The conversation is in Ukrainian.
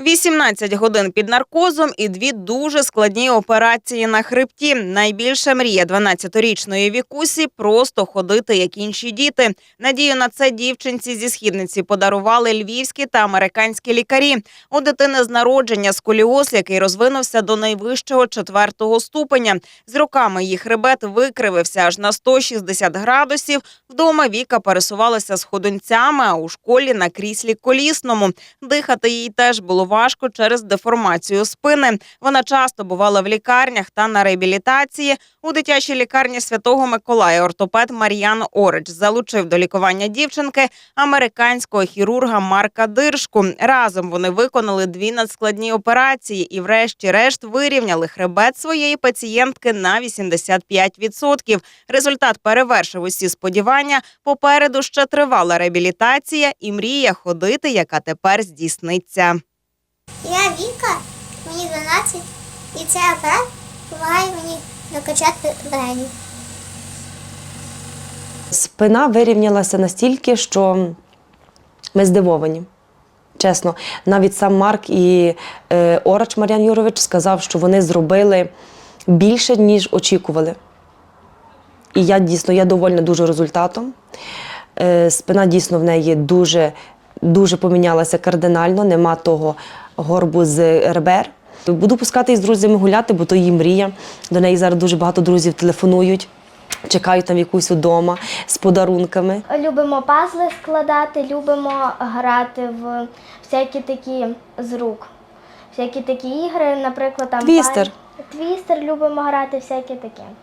18 годин під наркозом і дві дуже складні операції на хребті. Найбільша мрія 12-річної вікусі просто ходити як інші діти. Надію на це дівчинці зі східниці подарували львівські та американські лікарі. У дитини з народження сколіоз, який розвинувся до найвищого четвертого ступеня. З роками її хребет викривився аж на 160 градусів. Вдома Віка пересувалася з ходунцями, а у школі на кріслі колісному. Дихати їй теж було важко через деформацію спини. Вона часто бувала в лікарнях та на реабілітації. У дитячій лікарні Святого Миколая ортопед Мар'ян Орич залучив до лікування дівчинки американського хірурга Марка Диршку. Разом вони виконали дві надскладні операції і, врешті-решт, вирівняли хребет своєї пацієнтки на 85%. Результат перевершив усі сподівання. Попереду ще тривала реабілітація і мрія ходити, яка тепер здійсниться. Я Віка, мені 12, і цей апарат допомагає мені докачати легені. Спина вирівнялася настільки, що ми здивовані. Чесно, навіть сам Марк і е,Орач Мар'ян Юрович сказав, що вони зробили більше, ніж очікували. І я дійсно я довольна дуже результатом. Е, спина дійсно в неї дуже, дуже помінялася кардинально, нема того горбу з ребер. Буду пускати із друзями гуляти, бо то її мрія. До неї зараз дуже багато друзів телефонують, чекають там якусь удома з подарунками. Любимо пазли складати, любимо грати в всякі такі з рук. Всякі такі ігри, наприклад, там Твістер. пай- Твістер любимо грати, всякі такі.